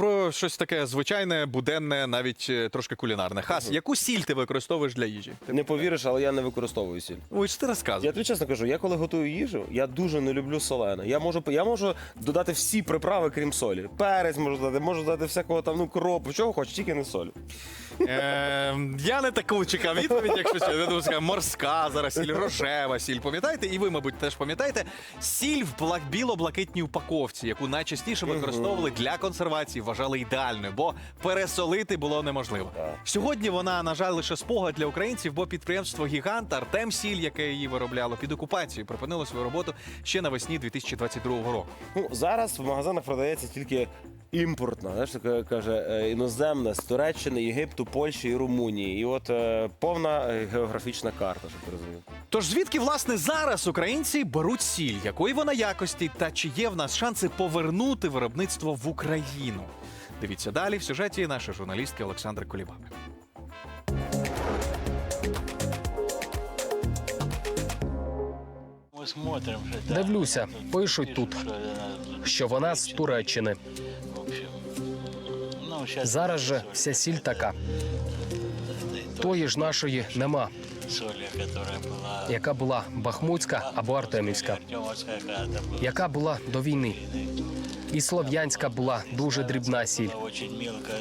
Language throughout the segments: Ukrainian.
про щось таке звичайне, буденне, навіть е, трошки кулінарне. Хас, яку сіль ти використовуєш для їжі? Ти- Не повіриш, але я не використовую сіль. Ой, що ти Я розказуєш? тобі чесно кажу, я коли готую їжу, я дуже не люблю солене. Я можу я можу додати всі приправи, крім солі. Перець можу додати, можу додати всякого там, ну кроп, чого хоч, тільки не соль. Е, я не таку чекав відповідь, якщо чесно. Я думаю, морська зараз сіль, рожева сіль. Пам'ятаєте? І ви, мабуть, теж пам'ятаєте. Сіль в блак- біло-блакитній упаковці, яку найчастіше використовували для консервації, вважали ідеальною, бо пересолити було неможливо. Сьогодні вона, на жаль, лише спогад для українців, бо підприємство Гігант Артем Сіль, яке її виробляло під окупацією, припинило свою роботу ще навесні 2022 року. Ну, зараз в магазинах продається тільки імпортна, знаєш, таке каже, е, іноземна з Туреччини, Єгипту, Польщі і Румунії. І от е, повна е, географічна карта, щоб ти розумів. Тож звідки власне зараз українці беруть сіль, якої вона якості, та чи є в нас шанси повернути виробництво в Україну? Дивіться далі в сюжеті нашої журналістки Олександри Колібаби. Дивлюся, пишуть тут, що вона, з Туреччини. Ну, Зараз же вся сіль така. Тої ж нашої нема, яка була бахмутська або артемівська, яка була. до війни. І слов'янська була дуже дрібна сіль.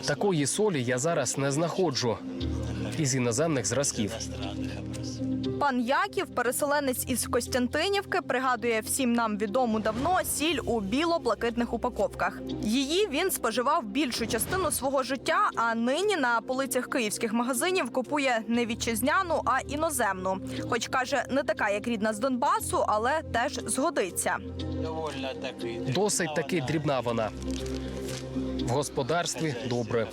Такої солі я зараз не знаходжу із іноземних зразків. Пан Яків, переселенець із Костянтинівки, пригадує всім нам відому давно сіль у біло-блакитних упаковках. Її він споживав більшу частину свого життя, а нині на полицях київських магазинів купує не вітчизняну, а іноземну. Хоч каже, не така, як рідна з Донбасу, але теж згодиться. Довольно такий. Досить таки дрібна вона. В господарстві добре.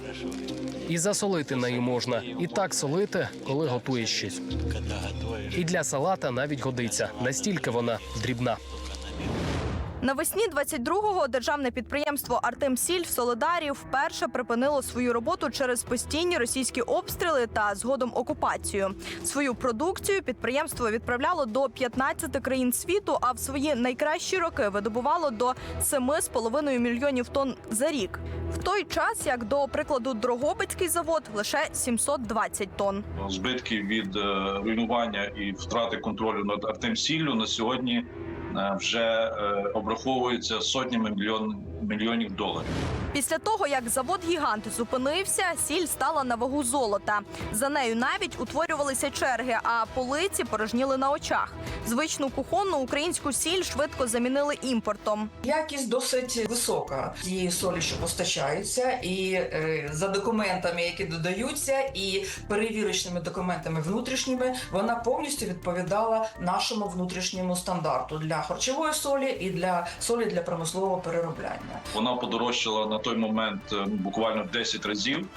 І засолити нею можна, і так солити, коли готуєш щось. І для салата навіть годиться. Настільки вона дрібна. Навесні 22-го державне підприємство Артемсіль в Солидарі вперше припинило свою роботу через постійні російські обстріли та згодом окупацію. Свою продукцію підприємство відправляло до 15 країн світу, а в свої найкращі роки видобувало до 7,5 мільйонів тонн за рік. В той час, як до прикладу, Дрогобицький завод лише 720 тонн. збитки від е, руйнування і втрати контролю над Артемсіллю на сьогодні вже е, обраховуються сотнями мільйон, мільйонів доларів. Після того, як завод гігант зупинився, сіль стала на вагу золота. За нею навіть утворювалися черги, а полиці порожніли на очах. Звичну кухонну українську сіль швидко замінили імпортом. Якість досить висока тієї солі, що постачається, і е, за документами, які додаються, і перевірочними документами внутрішніми, вона повністю відповідала нашому внутрішньому стандарту для харчової солі і для солі для промислового переробляння. Вона подорожчала на той момент е, буквально в 10 разів.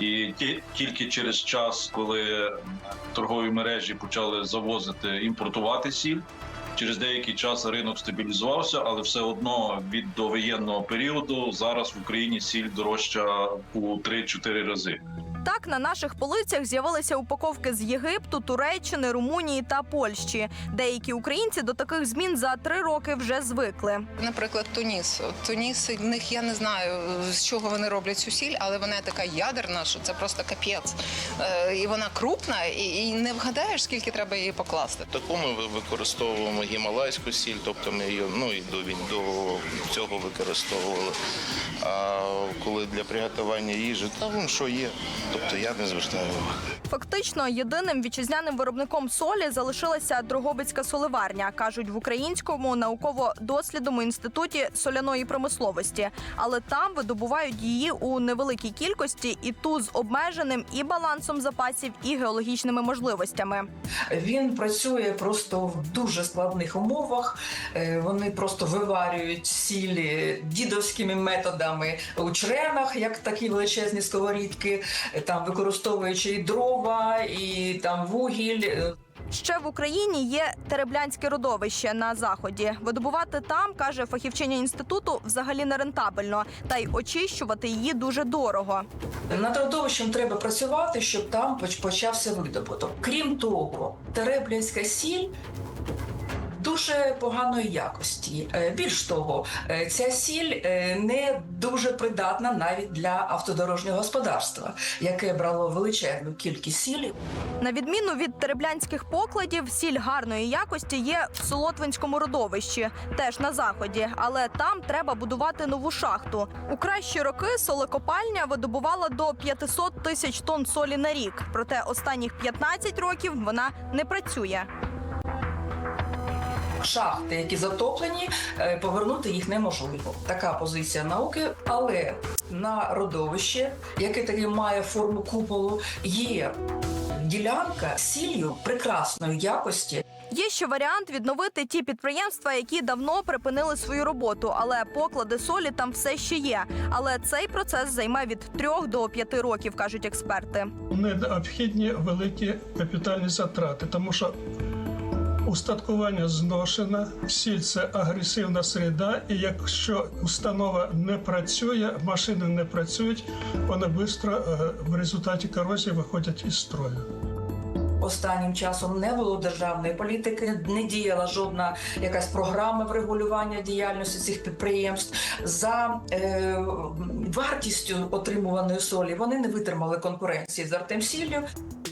І ті- тільки через час, коли торгові мережі почали завозити імпортувати сіль, через деякий час ринок стабілізувався, але все одно від довоєнного періоду зараз в Україні сіль дорожча у 3-4 рази. Так на наших полицях з'явилися упаковки з Єгипту, Туреччини, Румунії та Польщі. Деякі українці до таких змін за три роки вже звикли. Наприклад, Туніс. Туніс в них я не знаю з чого вони роблять цю сіль, але вона така ядерна, що це просто капець. Е, і вона крупна, і, не вгадаєш, скільки треба її покласти. Таку ми використовуємо гімалайську сіль, тобто ми її ну, і до, він- до цього використовували. А коли для приготування їжі, та вон що є. Тобто я не звертаю уваги. Фактично, єдиним вітчизняним виробником солі залишилася Дрогобицька соливарня, кажуть в українському науково-дослідному інституті соляної промисловості. Але там видобувають її у невеликій кількості і ту з обмеженим і балансом запасів, і геологічними можливостями. Він працює просто в дуже складних умовах. Е, Вони просто виварюють сілі дідовськими методами у чренах, як такі величезні сковорідки, там використовуючи і дрова, і там вугіль. Ще в Україні є Тереблянське родовище на заході. Видобувати там, каже фахівчиня інституту, взагалі не рентабельно, та й очищувати її дуже дорого. Над родовищем треба працювати, щоб там почався видобуток. Крім того, тереблянська сіль дуже поганої якості. Е, Більш того, е, ця сіль е, не дуже придатна навіть для автодорожнього господарства, яке брало величезну кількість сілі. На відміну від тереблянських покладів, сіль гарної якості є в Солотвинському родовищі, теж на заході, але там треба будувати нову шахту. У кращі роки солекопальня видобувала до 500 тисяч тонн солі на рік. Проте останніх 15 років вона не працює. Шахти, які затоплені, е, повернути їх неможливо. Така позиція науки, але на родовище, яке таки має форму куполу, є ділянка сіллю прекрасної якості, Є ще варіант відновити ті підприємства, які давно припинили свою роботу, але поклади солі там все ще є. Але цей процес займе від 3 до 5 років, кажуть експерти. необхідні великі капітальні затрати, тому що устаткування зношено, сіль це агресивна середа, і якщо установа не працює, машини не працюють, вони швидко в результаті корозії виходять із строю. Останнім часом не було державної політики, не діяла жодна якась програма врегулювання діяльності цих підприємств за е, вартістю отримуваної солі. Вони не витримали конкуренції з Артемсіллю.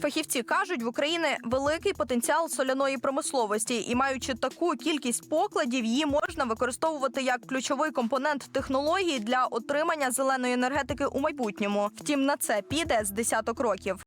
Фахівці кажуть, в Україні великий потенціал соляної промисловості, і маючи таку кількість покладів, її можна використовувати як ключовий компонент технології для отримання зеленої енергетики у майбутньому. Втім, на це піде з десяток років.